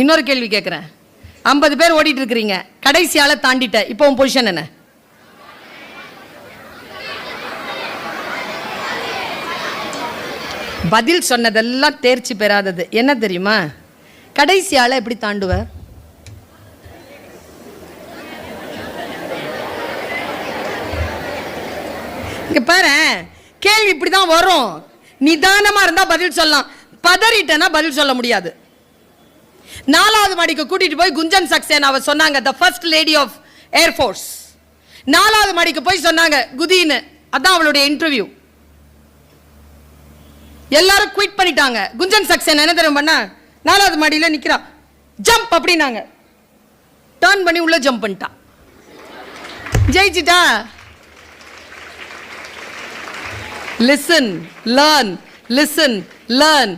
இன்னொரு கேள்வி கேட்குறேன் ஐம்பது பேர் ஓடிட்டு இருக்கிறீங்க கடைசியால் தாண்டிட்ட. இப்போ உன் பொசிஷன் என்ன? பதில் சொன்னதெல்லாம் தேர்ச்சி பெறாதது. என்ன தெரியுமா? கடைசியால் எப்படி தாண்டுவ? பாரு கேள்வி இப்படி தான் வரும். நிதானமா இருந்தா பதில் சொல்லலாம். பதறிட்டேன்னா பதில் சொல்ல முடியாது. நாலாவது மாடிக்கு கூட்டிட்டு போய் குஞ்சன் சக்சேனாவை சொன்னாங்க the first lady of air force நாலாவது மாடிக்கு போய் சொன்னாங்க குதின்னு. அதான் அவளுடைய இன்டர்வியூ எல்லாரும் குவிட் பண்ணிட்டாங்க. குஞ்சன் சக்சேனா என்ன தெரியும் பண்ண? நாலாவது மாடியில நிக்கிறா. ஜம்ப் அப்படின்னாங்க. டர்ன் பண்ணி உள்ள ஜம்ப் பண்ணிட்டா. ஜெயிச்சிட்டா? Listen learn listen learn